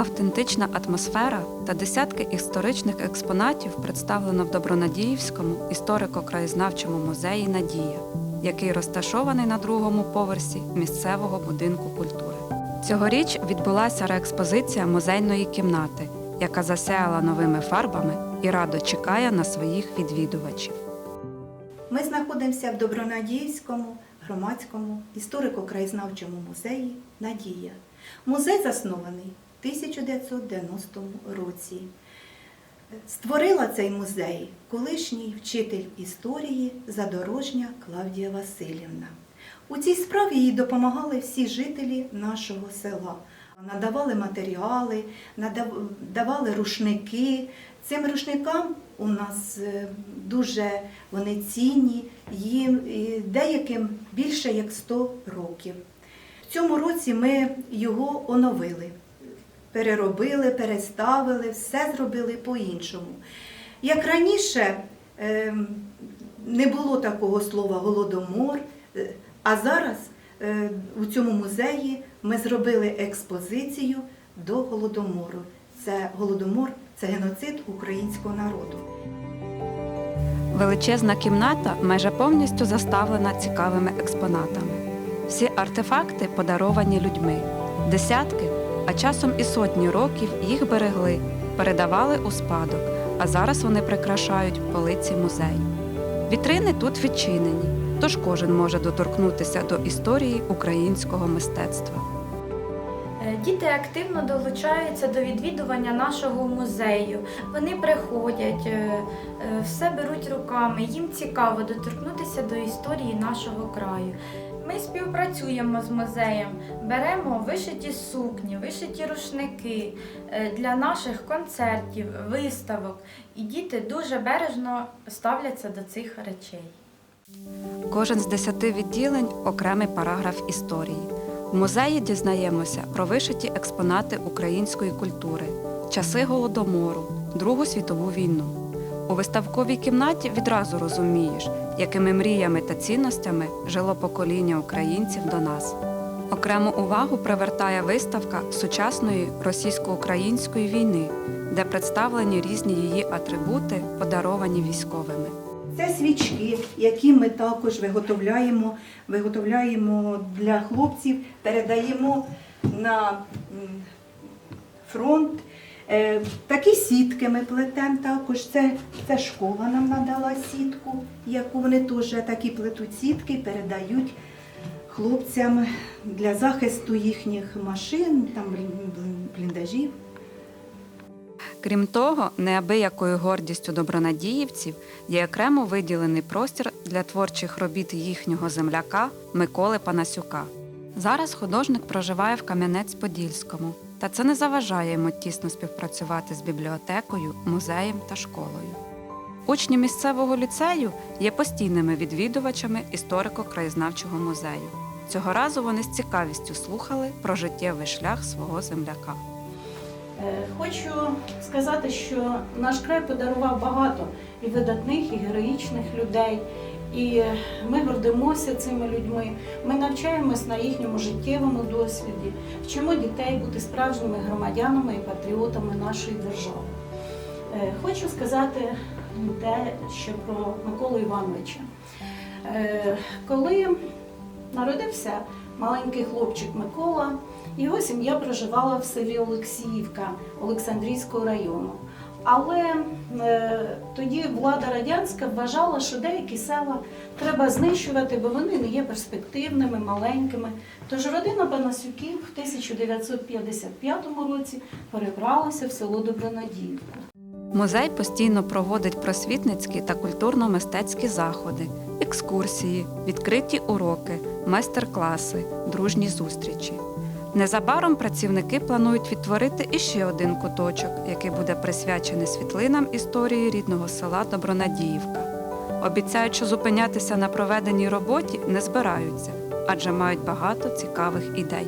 Автентична атмосфера та десятки історичних експонатів представлено в Добронадіївському історико-краєзнавчому музеї Надія, який розташований на другому поверсі місцевого будинку культури. Цьогоріч відбулася реекспозиція музейної кімнати, яка засяяла новими фарбами і радо чекає на своїх відвідувачів. Ми знаходимося в Добронадіївському громадському історико-краєзнавчому музеї Надія. Музей заснований 1990 році. Створила цей музей колишній вчитель історії Задорожня Клавдія Васильівна. У цій справі їй допомагали всі жителі нашого села. Надавали матеріали, надав- давали рушники. Цим рушникам у нас е, дуже вони цінні, їм деяким більше як 100 років. В цьому році ми його оновили, переробили, переставили, все зробили по-іншому. Як раніше ем, не було такого слова голодомор, е, а зараз е, у цьому музеї ми зробили експозицію до голодомору. Це голодомор, це геноцид українського народу. Величезна кімната майже повністю заставлена цікавими експонатами. Всі артефакти подаровані людьми. Десятки, а часом і сотні років їх берегли, передавали у спадок, а зараз вони прикрашають полиці музею. Вітрини тут відчинені, тож кожен може доторкнутися до історії українського мистецтва. Е, Діти активно долучаються до відвідування нашого музею. Вони приходять, е, е, все беруть руками. Їм цікаво доторкнутися до історії нашого краю. Ми співпрацюємо з музеєм, беремо вишиті сукні, вишиті рушники е, для наших концертів, виставок. І діти дуже бережно ставляться до цих речей. Кожен з десяти відділень окремий параграф історії. В музеї дізнаємося про вишиті експонати української культури, часи голодомору, Другу світову війну. У виставковій кімнаті відразу розумієш, якими мріями та цінностями жило покоління українців до нас. Окрему увагу привертає виставка сучасної російсько-української війни, де представлені різні її атрибути, подаровані військовими. Це свічки, які ми також виготовляємо, виготовляємо для хлопців, передаємо на фронт. Е, Такі сітки ми плетемо також. Це, це школа нам надала сітку, яку вони теж такі плетуть сітки, передають хлопцям для захисту їхніх машин, там блін- блін- бліндажів. Крім того, неабиякою гордістю добронадіївців є окремо виділений простір для творчих робіт їхнього земляка Миколи Панасюка. Зараз художник проживає в Кам'янець-Подільському, та це не заважає йому тісно співпрацювати з бібліотекою, музеєм та школою. Учні місцевого ліцею є постійними відвідувачами історико-краєзнавчого музею. Цього разу вони з цікавістю слухали про життєвий шлях свого земляка. Е, Хочу сказати, що наш край подарував багато і видатних, і героїчних людей. І ми гордимося цими людьми. Ми навчаємось на їхньому життєвому досвіді, вчимо дітей бути справжніми громадянами і патріотами нашої держави. Е, Хочу сказати те, що про Миколу Івановича. Е, Коли народився маленький хлопчик Микола, його сім'я проживала в селі Олексіївка Олександрійського району. Але е, тоді влада радянська вважала, що деякі села треба знищувати, бо вони не є перспективними, маленькими. Тож родина Панасюків в 1955 році перебралася в село Добронадіївку. Музей постійно проводить просвітницькі та культурно-мистецькі заходи, екскурсії, відкриті уроки, майстер-класи, дружні зустрічі. Незабаром працівники планують відтворити іще один куточок, який буде присвячений світлинам історії рідного села Добронадіївка. Обіцяють, що зупинятися на проведеній роботі не збираються, адже мають багато цікавих ідей.